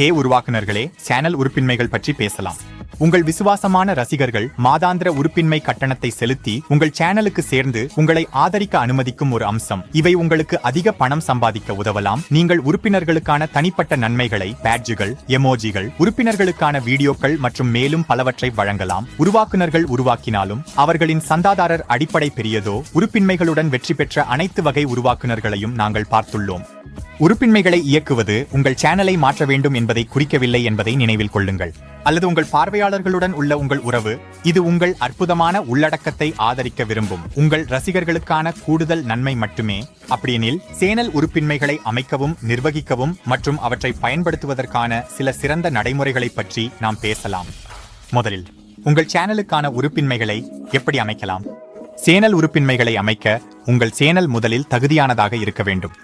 ஹே உருவாக்குனர்களே channel உறுப்பின்மைகள் பற்றி பேசலாம். உங்கள் விசுவாசமான ரசிகர்கள் மாதாந்திர உறுப்பின்மை கட்டணத்தை செலுத்தி உங்கள் சேனலுக்கு சேர்ந்து உங்களை ஆதரிக்க அனுமதிக்கும் ஒரு அம்சம். இவை உங்களுக்கு அதிக பணம் சம்பாதிக்க உதவலாம். நீங்கள் உறுப்பினர்களுக்கான தனிப்பட்ட நன்மைகளை பேட்ஜுகள் எமோஜிகள் உறுப்பினர்களுக்கான வீடியோக்கள் மற்றும் மேலும் பலவற்றை வழங்கலாம். உருவாக்குனர்கள் உருவாக்கினாலும் அவர்களின் சந்தாதாரர் அடிப்படை பெரியதோ உறுப்பின்மைகளுடன் வெற்றி பெற்ற அனைத்து வகை உருவாக்குனர்களையும் நாங்கள் பார்த்துள்ளோம். உறுப்பின்மைகளை இயக்குவது உங்கள் சேனலை மாற்ற வேண்டும் என்பதை குறிக்கவில்லை என்பதை நினைவில் கொள்ளுங்கள். அல்லது உங்கள் பார்வையாளர்களுடன் உள்ள உங்கள் உறவு இது உங்கள் அற்புதமான உள்ளடக்கத்தை ஆதரிக்க விரும்பும். உங்கள் ரசிகர்களுக்கான கூடுதல் நன்மை மட்டுமே. அப்படியெனில் சேனல் உறுப்பின்மைகளை அமைக்கவும் நிர்வகிக்கவும் மற்றும் அவற்றை பயன்படுத்துவதற்கான சில சிறந்த நடைமுறைகளை பற்றி நாம் பேசலாம். முதலில் உங்கள் சேனலுக்கான உறுப்பின்மைகளை எப்படி அமைக்கலாம்? சேனல் உறுப்பின்மைகளை அமைக்க உங்கள் சேனல் முதலில் தகுதியானதாக இருக்க வேண்டும்.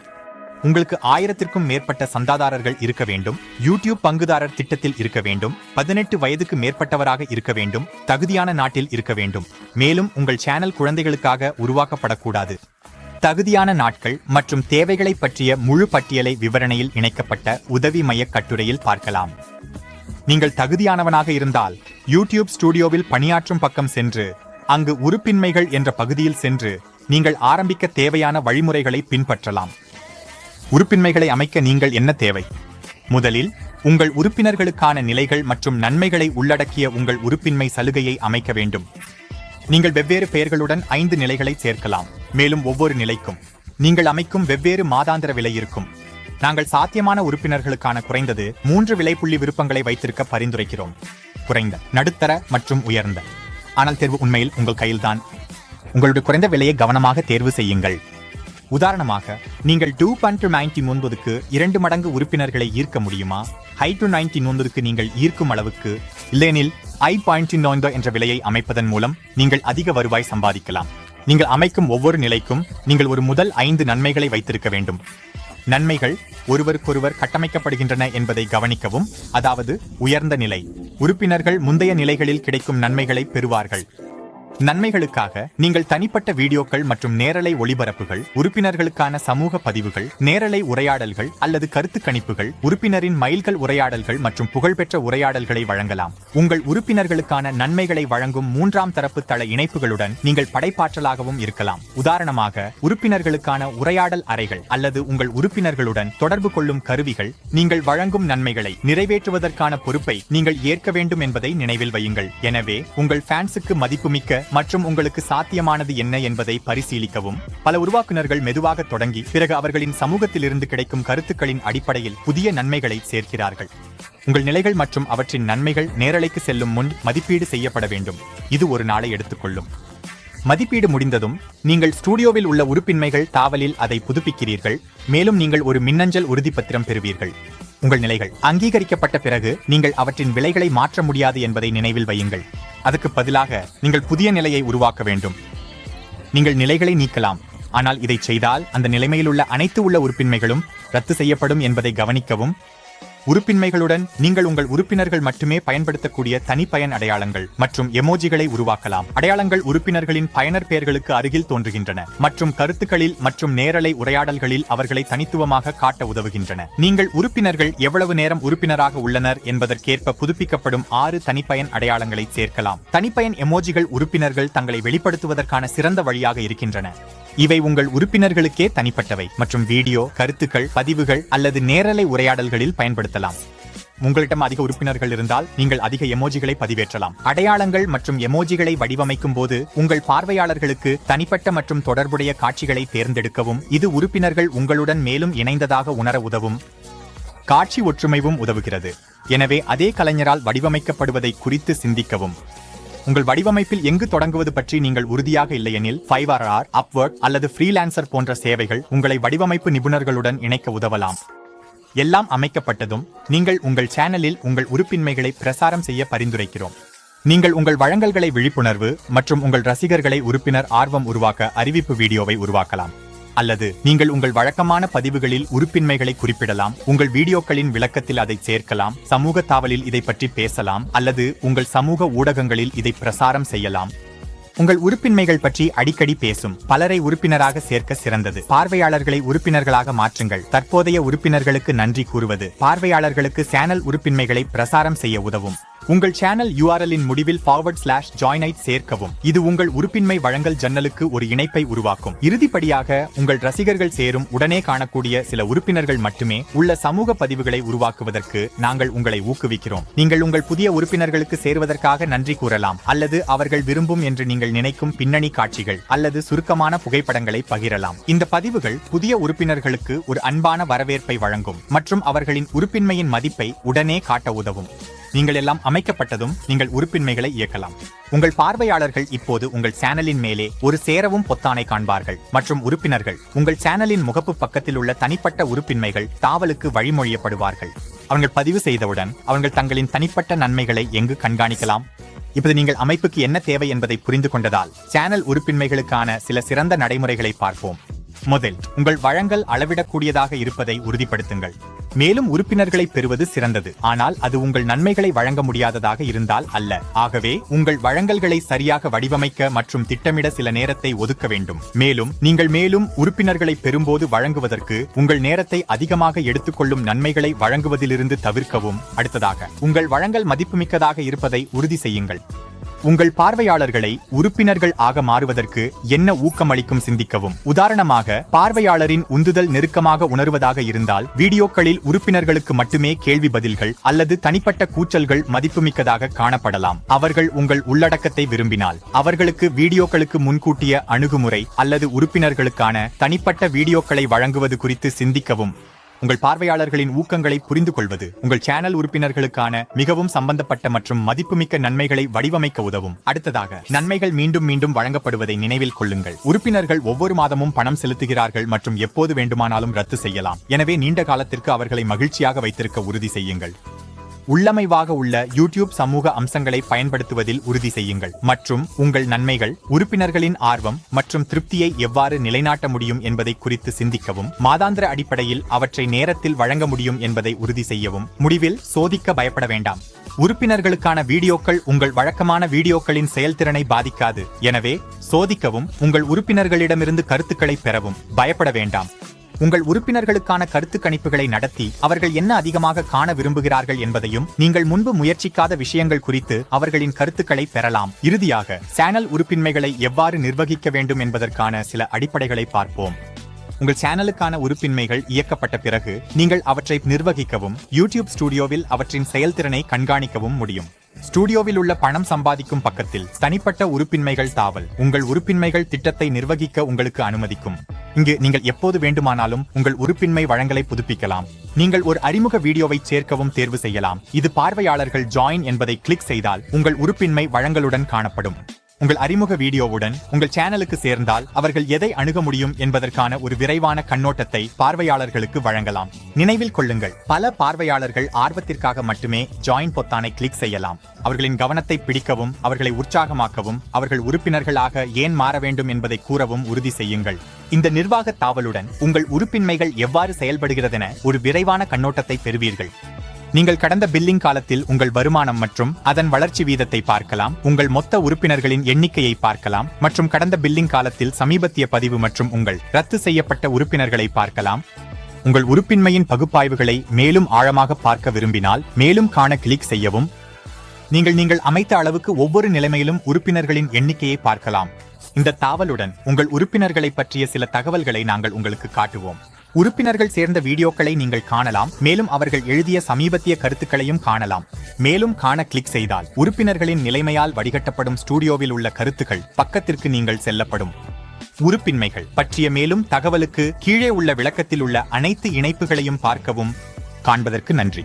உங்களுக்கு ஆயிரத்திற்கும் மேற்பட்ட சந்தாதாரர்கள் இருக்க வேண்டும். யூடியூப் பங்குதாரர் திட்டத்தில் இருக்க வேண்டும். பதினெட்டு வயதுக்கு மேற்பட்டவராக இருக்க வேண்டும். தகுதியான நாட்டில் இருக்க வேண்டும். மேலும் உங்கள் சேனல் குழந்தைகளுக்காக உருவாக்கப்படக்கூடாது. தகுதியான நாட்கள் மற்றும் தேவைகளை பற்றிய முழு பட்டியலை விவரணையில் இணைக்கப்பட்ட உதவி மைய கட்டுரையில் பார்க்கலாம். நீங்கள் தகுதியானவனாக இருந்தால் யூடியூப் ஸ்டுடியோவில் பணியாற்றும் பக்கம் சென்று அங்கு உறுப்பின்மைகள் என்ற பகுதியில் சென்று நீங்கள் ஆரம்பிக்க தேவையான வழிமுறைகளை பின்பற்றலாம். உறுப்பின்மைகளை அமைக்க நீங்கள் என்ன தேவை? முதலில் உங்கள் உறுப்பினர்களுக்கான நிலைகள் மற்றும் நன்மைகளை உள்ளடக்கிய உங்கள் உறுப்பின்மை சலுகையை அமைக்க வேண்டும். நீங்கள் வெவ்வேறு பெயர்களுடன் ஐந்து நிலைகளை சேர்க்கலாம். மேலும் ஒவ்வொரு நிலைக்கும். நீங்கள் அமைக்கும் வெவ்வேறு மாதாந்திர விலை இருக்கும். நாங்கள் சாத்தியமான உறுப்பினர்களுக்கான குறைந்தது மூன்று விலைப்புள்ளி விருப்பங்களை வைத்திருக்க பரிந்துரைக்கிறோம். குறைந்த நடுத்தர மற்றும் உயர்ந்த. ஆனால் தேர்வு உண்மையில் உங்கள் கையில்தான். உங்களுடைய குறைந்த விலையை கவனமாக தேர்வு செய்யுங்கள். உதாரணமாக நீங்கள் டூ பண்ட் நைன்டி ஒன்பதுக்கு இரண்டு மடங்கு உறுப்பினர்களை ஈர்க்க முடியுமா? ஹை டு நைன்டி ஒன்பதுக்கு நீங்கள் ஈர்க்கும் அளவுக்கு இல்லையெனில் ஐ பாயிண்ட் நோய்ந்தோ என்ற விலையை அமைப்பதன் மூலம் நீங்கள் அதிக வருவாய் சம்பாதிக்கலாம். நீங்கள் அமைக்கும் ஒவ்வொரு நிலைக்கும் நீங்கள் ஒரு முதல் ஐந்து நன்மைகளை வைத்திருக்க வேண்டும். நன்மைகள் ஒருவருக்கொருவர் கட்டமைக்கப்படுகின்றன என்பதை கவனிக்கவும் அதாவது உயர்ந்த நிலை. உறுப்பினர்கள் முந்தைய நிலைகளில் கிடைக்கும் நன்மைகளை பெறுவார்கள். நன்மைகளுக்காக நீங்கள் தனிப்பட்ட வீடியோக்கள் மற்றும் நேரலை ஒளிபரப்புகள் உறுப்பினர்களுக்கான சமூக பதிவுகள் நேரலை உரையாடல்கள் அல்லது கருத்து கணிப்புகள் உறுப்பினரின் மைல்கள் உரையாடல்கள் மற்றும் புகழ்பெற்ற உரையாடல்களை வழங்கலாம். உங்கள் உறுப்பினர்களுக்கான நன்மைகளை வழங்கும் மூன்றாம் தரப்பு தள இணைப்புகளுடன் நீங்கள் படைப்பாற்றலாகவும் இருக்கலாம். உதாரணமாக உறுப்பினர்களுக்கான உரையாடல் அறைகள் அல்லது உங்கள் உறுப்பினர்களுடன் தொடர்பு கொள்ளும் கருவிகள் நீங்கள் வழங்கும் நன்மைகளை நிறைவேற்றுவதற்கான பொறுப்பை நீங்கள் ஏற்க வேண்டும் என்பதை நினைவில் வையுங்கள். எனவே உங்கள் ஃபேன்ஸுக்கு மதிப்புமிக்க மற்றும் உங்களுக்கு சாத்தியமானது என்ன என்பதை பரிசீலிக்கவும். பல உருவாக்குநர்கள் மெதுவாக தொடங்கி பிறகு அவர்களின் சமூகத்திலிருந்து கிடைக்கும் கருத்துக்களின் அடிப்படையில் புதிய நன்மைகளை சேர்க்கிறார்கள். உங்கள் நிலைகள் மற்றும் அவற்றின் நன்மைகள் நேரலைக்கு செல்லும் முன் மதிப்பீடு செய்யப்பட வேண்டும். இது ஒரு நாளை எடுத்துக்கொள்ளும். மதிப்பீடு முடிந்ததும் நீங்கள் ஸ்டுடியோவில் உள்ள உறுப்பின்மைகள் தாவலில் அதை புதுப்பிக்கிறீர்கள் மேலும் நீங்கள் ஒரு மின்னஞ்சல் உறுதிப்பத்திரம் பெறுவீர்கள். உங்கள் நிலைகள். அங்கீகரிக்கப்பட்ட பிறகு நீங்கள் அவற்றின் விலைகளை மாற்ற முடியாது என்பதை நினைவில் வையுங்கள். அதுக்கு பதிலாக நீங்கள் புதிய நிலையை உருவாக்க வேண்டும். நீங்கள் நிலைகளை நீக்கலாம். ஆனால் இதை செய்தால் அந்த நிலைமையில் உள்ள அனைத்து உள்ள உறுப்பின்மைகளும் ரத்து செய்யப்படும் என்பதை கவனிக்கவும் உறுப்பின்மைகளுடன் நீங்கள் உங்கள் உறுப்பினர்கள் மட்டுமே பயன்படுத்தக்கூடிய தனிப்பயன் அடையாளங்கள் மற்றும் எமோஜிகளை உருவாக்கலாம். அடையாளங்கள் உறுப்பினர்களின் பயனர் பெயர்களுக்கு அருகில் தோன்றுகின்றன மற்றும் கருத்துக்களில் மற்றும் நேரலை உரையாடல்களில் அவர்களை தனித்துவமாக காட்ட உதவுகின்றன. நீங்கள் உறுப்பினர்கள் எவ்வளவு நேரம் உறுப்பினராக உள்ளனர் என்பதற்கேற்ப புதுப்பிக்கப்படும் ஆறு தனிப்பயன் அடையாளங்களை சேர்க்கலாம். தனிப்பயன் எமோஜிகள் உறுப்பினர்கள் தங்களை வெளிப்படுத்துவதற்கான சிறந்த வழியாக இருக்கின்றன. இவை உங்கள் உறுப்பினர்களுக்கே தனிப்பட்டவை மற்றும் வீடியோ கருத்துக்கள் பதிவுகள் அல்லது நேரலை உரையாடல்களில் பயன்படுத்தலாம். உங்களிடம் அதிக உறுப்பினர்கள் இருந்தால் நீங்கள் அதிக எமோஜிகளை பதிவேற்றலாம். அடையாளங்கள் மற்றும் எமோஜிகளை வடிவமைக்கும் போது உங்கள் பார்வையாளர்களுக்கு தனிப்பட்ட மற்றும் தொடர்புடைய காட்சிகளை தேர்ந்தெடுக்கவும் இது உறுப்பினர்கள் உங்களுடன் மேலும் இணைந்ததாக உணர உதவும் காட்சி ஒற்றுமைவும் உதவுகிறது. எனவே அதே கலைஞரால் வடிவமைக்கப்படுவதை குறித்து சிந்திக்கவும். உங்கள் வடிவமைப்பில் எங்கு தொடங்குவது பற்றி நீங்கள் உறுதியாக இல்லையெனில் ஃபைவர் ஆர் அப்வர்க் அல்லது ஃப்ரீலான்சர் போன்ற சேவைகள் உங்களை வடிவமைப்பு நிபுணர்களுடன் இணைக்க உதவலாம். எல்லாம் அமைக்கப்பட்டதும் நீங்கள் உங்கள் சேனலில் உங்கள் உறுப்பின்மைகளை பிரசாரம் செய்ய பரிந்துரைக்கிறோம். நீங்கள் உங்கள் வழங்கல்களை விழிப்புணர்வு மற்றும் உங்கள் ரசிகர்களை உறுப்பினர் ஆர்வம் உருவாக்க அறிவிப்பு வீடியோவை உருவாக்கலாம். அல்லது நீங்கள் உங்கள் வழக்கமான பதிவுகளில் உறுப்பின்மைகளை குறிப்பிடலாம் உங்கள் வீடியோக்களின் விளக்கத்தில் அதை சேர்க்கலாம் சமூக தாவலில் இதை பற்றி பேசலாம் அல்லது உங்கள் சமூக ஊடகங்களில் இதை பிரசாரம் செய்யலாம். உங்கள் உறுப்பின்மைகள் பற்றி அடிக்கடி பேசும் பலரை உறுப்பினராக சேர்க்க சிறந்தது. பார்வையாளர்களை உறுப்பினர்களாக மாற்றுங்கள் தற்போதைய உறுப்பினர்களுக்கு நன்றி கூறுவது. பார்வையாளர்களுக்கு சேனல் உறுப்பின்மைகளை பிரசாரம் செய்ய உதவும். உங்கள் சேனல் யூஆர்எல்லின் முடிவில் ஃபார்வர்ட் ஸ்லாஷ் ஜாயினைட் சேர்க்கவும். இது உங்கள் உறுப்பின்மை வழங்கல் ஜன்னலுக்கு ஒரு இணைப்பை உருவாக்கும். இறுதிப்படியாக உங்கள் ரசிகர்கள் சேரும் உடனே காணக்கூடிய சில உறுப்பினர்கள் மட்டுமே உள்ள சமூக பதிவுகளை உருவாக்குவதற்கு நாங்கள் உங்களை ஊக்குவிக்கிறோம். நீங்கள் உங்கள் புதிய உறுப்பினர்களுக்கு சேருவதற்காக நன்றி கூறலாம் அல்லது அவர்கள் விரும்பும் என்று நீங்கள் நினைக்கும் பின்னணி காட்சிகள் அல்லது சுருக்கமான புகைப்படங்களை பகிரலாம். இந்த பதிவுகள் புதிய உறுப்பினர்களுக்கு ஒரு அன்பான வரவேற்பை வழங்கும் மற்றும் அவர்களின் உறுப்பின்மையின் மதிப்பை உடனே காட்ட உதவும். நீங்கள் எல்லாம் அமைக்கப்பட்டதும் நீங்கள் உறுப்பின்மைகளை இயக்கலாம். உங்கள் பார்வையாளர்கள் இப்போது உங்கள் சேனலின் மேலே ஒரு சேரவும் பொத்தானை காண்பார்கள். மற்றும் உறுப்பினர்கள் உங்கள் சேனலின் முகப்பு பக்கத்தில் உள்ள தனிப்பட்ட உறுப்பின்மைகள் தாவலுக்கு வழிமொழியப்படுவார்கள். அவர்கள் பதிவு செய்தவுடன் அவர்கள் தங்களின் தனிப்பட்ட நன்மைகளை எங்கு கண்காணிக்கலாம்? இப்போது நீங்கள் அமைப்புக்கு என்ன தேவை என்பதை புரிந்து கொண்டதால் சேனல் உறுப்பின்மைகளுக்கான சில சிறந்த நடைமுறைகளை பார்ப்போம். முதல் உங்கள் வழங்கல் அளவிடக்கூடியதாக இருப்பதை உறுதிப்படுத்துங்கள். மேலும் உறுப்பினர்களை பெறுவது சிறந்தது. ஆனால் அது உங்கள் நன்மைகளை வழங்க முடியாததாக இருந்தால் அல்ல. ஆகவே உங்கள் வழங்கல்களை சரியாக வடிவமைக்க மற்றும் திட்டமிட சில நேரத்தை ஒதுக்க வேண்டும். மேலும் நீங்கள் மேலும் உறுப்பினர்களை பெறும்போது வழங்குவதற்கு உங்கள் நேரத்தை அதிகமாக எடுத்துக்கொள்ளும் நன்மைகளை வழங்குவதிலிருந்து தவிர்க்கவும். அடுத்ததாக உங்கள் வழங்கல் மதிப்புமிக்கதாக இருப்பதை உறுதி செய்யுங்கள். உங்கள் பார்வையாளர்களை உறுப்பினர்கள் ஆக மாறுவதற்கு என்ன ஊக்கமளிக்கும் சிந்திக்கவும். உதாரணமாக பார்வையாளரின் உந்துதல் நெருக்கமாக உணர்வதாக இருந்தால் வீடியோக்களில் உறுப்பினர்களுக்கு மட்டுமே கேள்வி பதில்கள் அல்லது தனிப்பட்ட கூச்சல்கள் மதிப்புமிக்கதாக காணப்படலாம். அவர்கள் உங்கள் உள்ளடக்கத்தை விரும்பினால் அவர்களுக்கு வீடியோக்களுக்கு முன்கூட்டிய அணுகுமுறை அல்லது உறுப்பினர்களுக்கான தனிப்பட்ட வீடியோக்களை வழங்குவது குறித்து சிந்திக்கவும். உங்கள் பார்வையாளர்களின் ஊக்கங்களை புரிந்து கொள்வது உங்கள் சேனல் உறுப்பினர்களுக்கான மிகவும் சம்பந்தப்பட்ட மற்றும் மதிப்புமிக்க நன்மைகளை வடிவமைக்க உதவும். அடுத்ததாக நன்மைகள் மீண்டும் மீண்டும் வழங்கப்படுவதை நினைவில் கொள்ளுங்கள். உறுப்பினர்கள் ஒவ்வொரு மாதமும் பணம் செலுத்துகிறார்கள் மற்றும் எப்போது வேண்டுமானாலும் ரத்து செய்யலாம். எனவே நீண்ட காலத்திற்கு அவர்களை மகிழ்ச்சியாக வைத்திருக்க உறுதி செய்யுங்கள். உள்ளமைவாக உள்ள யூடியூப் சமூக அம்சங்களை பயன்படுத்துவதில் உறுதி செய்யுங்கள். மற்றும் உங்கள் நன்மைகள் உறுப்பினர்களின் ஆர்வம் மற்றும் திருப்தியை எவ்வாறு நிலைநாட்ட முடியும் என்பதை குறித்து சிந்திக்கவும் மாதாந்திர அடிப்படையில் அவற்றை நேரத்தில் வழங்க முடியும் என்பதை உறுதி செய்யவும் முடிவில் சோதிக்க பயப்பட வேண்டாம். உறுப்பினர்களுக்கான வீடியோக்கள் உங்கள் வழக்கமான வீடியோக்களின் செயல்திறனை பாதிக்காது. எனவே சோதிக்கவும் உங்கள் உறுப்பினர்களிடமிருந்து கருத்துக்களை பெறவும் பயப்பட வேண்டாம். உங்கள் உறுப்பினர்களுக்கான கருத்து கணிப்புகளை நடத்தி அவர்கள் என்ன அதிகமாக காண விரும்புகிறார்கள் என்பதையும் நீங்கள் முன்பு முயற்சிக்காத விஷயங்கள் குறித்து அவர்களின் கருத்துக்களை பெறலாம். இறுதியாக சேனல் உறுப்பின்மைகளை எவ்வாறு நிர்வகிக்க வேண்டும் என்பதற்கான சில அடிப்படைகளை பார்ப்போம். உங்கள் சேனலுக்கான உறுப்பின்மைகள் இயக்கப்பட்ட பிறகு நீங்கள் அவற்றை நிர்வகிக்கவும் யூடியூப் ஸ்டுடியோவில் அவற்றின் செயல்திறனை கண்காணிக்கவும் முடியும். ஸ்டுடியோவில் உள்ள பணம் சம்பாதிக்கும் பக்கத்தில் தனிப்பட்ட உறுப்பின்மைகள் தாவல். உங்கள் உறுப்பின்மைகள் திட்டத்தை நிர்வகிக்க உங்களுக்கு அனுமதிக்கும். இங்கு நீங்கள் எப்போது வேண்டுமானாலும் உங்கள் உறுப்பின்மை வழங்கலை புதுப்பிக்கலாம். நீங்கள் ஒரு அறிமுக வீடியோவை சேர்க்கவும் தேர்வு செய்யலாம். இது பார்வையாளர்கள் ஜாயின் என்பதை கிளிக் செய்தால் உங்கள் உறுப்பின்மை வழங்கலுடன் காணப்படும். உங்கள் அறிமுக வீடியோவுடன் உங்கள் சேனலுக்கு சேர்ந்தால் அவர்கள் எதை அணுக முடியும் என்பதற்கான ஒரு விரைவான கண்ணோட்டத்தை பார்வையாளர்களுக்கு வழங்கலாம். நினைவில் கொள்ளுங்கள் பல பார்வையாளர்கள் ஆர்வத்திற்காக மட்டுமே ஜாயின் பொத்தானை கிளிக் செய்யலாம். அவர்களின் கவனத்தை பிடிக்கவும் அவர்களை உற்சாகமாக்கவும் அவர்கள் உறுப்பினர்களாக ஏன் மாற வேண்டும் என்பதை கூறவும் உறுதி செய்யுங்கள். இந்த நிர்வாக தாவலுடன் உங்கள் உறுப்பின்மைகள் எவ்வாறு செயல்படுகிறதென ஒரு விரைவான கண்ணோட்டத்தை பெறுவீர்கள். நீங்கள் கடந்த பில்லிங் காலத்தில் உங்கள் வருமானம் மற்றும் அதன் வளர்ச்சி வீதத்தை பார்க்கலாம். உங்கள் மொத்த உறுப்பினர்களின் எண்ணிக்கையை பார்க்கலாம். மற்றும் கடந்த பில்லிங் காலத்தில் சமீபத்திய பதிவு மற்றும் உங்கள் ரத்து செய்யப்பட்ட உறுப்பினர்களை பார்க்கலாம். உங்கள் உறுப்பின்மையின் பகுப்பாய்வுகளை மேலும் ஆழமாக பார்க்க விரும்பினால் மேலும் காண கிளிக் செய்யவும். நீங்கள் நீங்கள் அமைத்த அளவுக்கு ஒவ்வொரு நிலைமையிலும் உறுப்பினர்களின் எண்ணிக்கையை பார்க்கலாம். இந்த தாவலுடன் உங்கள் உறுப்பினர்களை பற்றிய சில தகவல்களை நாங்கள் உங்களுக்கு காட்டுவோம். உறுப்பினர்கள் சேர்ந்த வீடியோக்களை நீங்கள் காணலாம் மேலும் அவர்கள் எழுதிய சமீபத்திய கருத்துக்களையும் காணலாம். மேலும் காண கிளிக் செய்தால் உறுப்பினர்களின் நிலைமையால் வடிகட்டப்படும் ஸ்டூடியோவில் உள்ள கருத்துக்கள் பக்கத்திற்கு நீங்கள் செல்லப்படும். உறுப்பின்மைகள் பற்றிய மேலும் தகவலுக்கு கீழே உள்ள விளக்கத்தில் உள்ள அனைத்து இணைப்புகளையும் பார்க்கவும். காண்பதற்கு நன்றி.